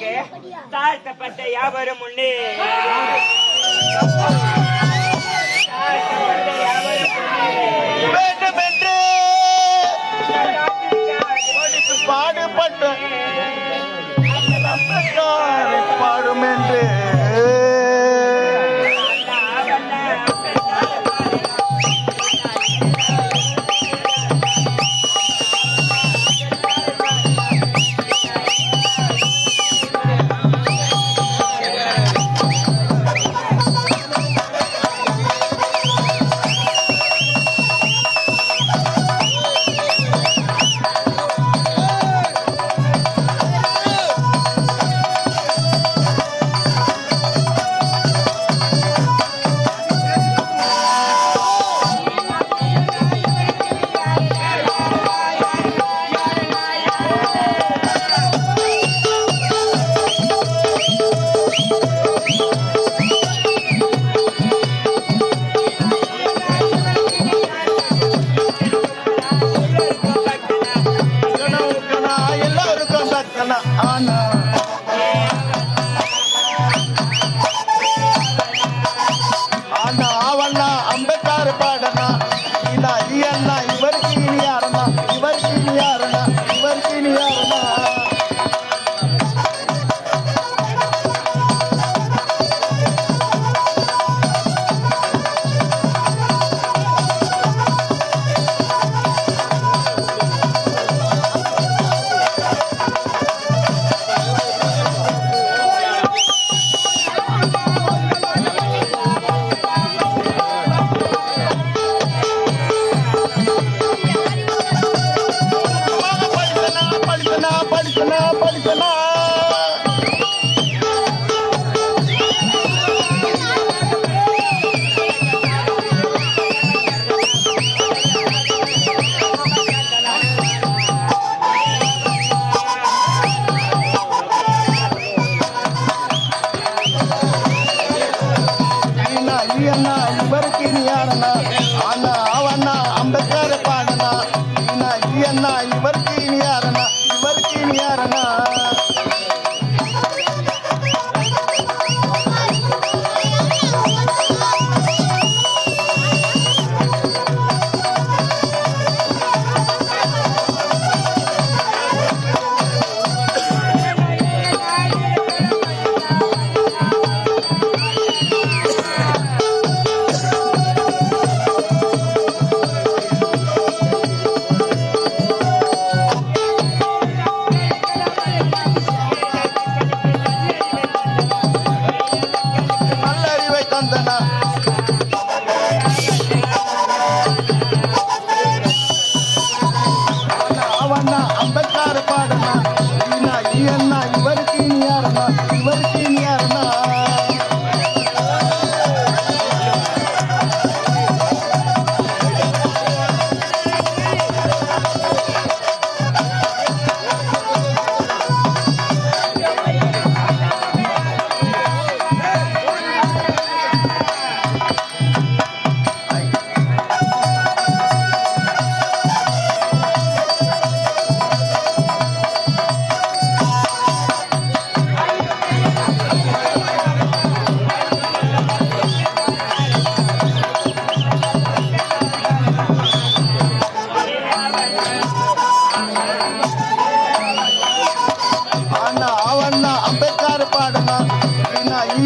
என்பதற்காக தாழ்த்தப்பட்ட யாவரும் உண்டு தாழ்த்தப்பட்ட எல்லாருக்கும் தக்கன ஆனா ஆனா அவனா அம்பேத்கர் பாடனா இதா யாரனா நீ அண்ணா இவருக்கு நீ யாரனா இவருக்கு நீ யாரனா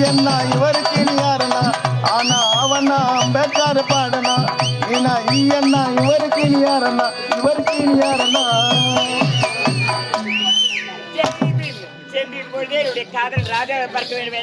என்ன இவருக்கு நீ யாருனா ஆனா அவனா அம்பேத்கர் பாடனா ஏன்னா ஈ என்ன இவருக்கு நீ யாருனா இவருக்கு நீ யாருனா காதல் ராஜாவை பார்க்க வேண்டும்